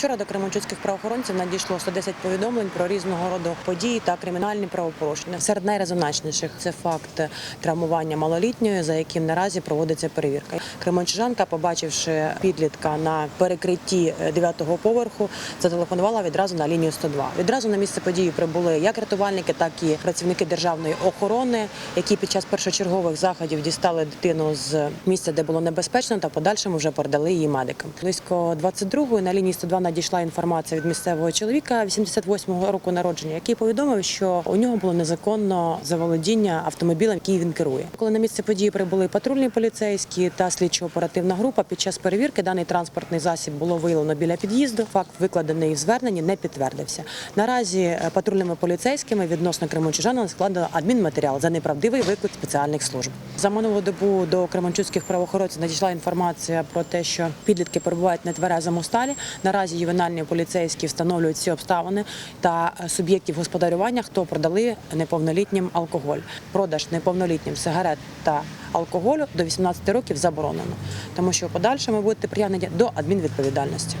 Вчора до кременчуцьких правоохоронців надійшло 110 повідомлень про різного роду події та кримінальні правопорушення. Серед найрезонансніших це факт травмування малолітньої, за яким наразі проводиться перевірка. Кременчужанка, побачивши підлітка на перекритті 9-го поверху, зателефонувала відразу на лінію 102. Відразу на місце події прибули як рятувальники, так і працівники державної охорони, які під час першочергових заходів дістали дитину з місця, де було небезпечно, та подальшому вже передали її медикам. Близько 22-ї на лінії 102 надійшла інформація від місцевого чоловіка 88-го року народження, який повідомив, що у нього було незаконно заволодіння автомобілем, який він керує. Коли на місце події прибули патрульні поліцейські та слідчо-оперативна група, під час перевірки даний транспортний засіб було виявлено біля під'їзду. Факт викладений в зверненні не підтвердився. Наразі е, патрульними поліцейськими відносно кременчужанина складено адмінматеріал за неправдивий виклик спеціальних служб. За минулу добу до кременчуцьких правоохоронців надійшла інформація про те, що підлітки перебувають на тверезому стані. Наразі ювенальні поліцейські встановлюють всі обставини та е, суб'єктів господарювання, хто продали неповнолітнім алкоголь. Продаж неповнолітнім сигарет та алкоголю до 18 років заборонено, тому що в подальшому будете притягнені до адмінвідповідальності.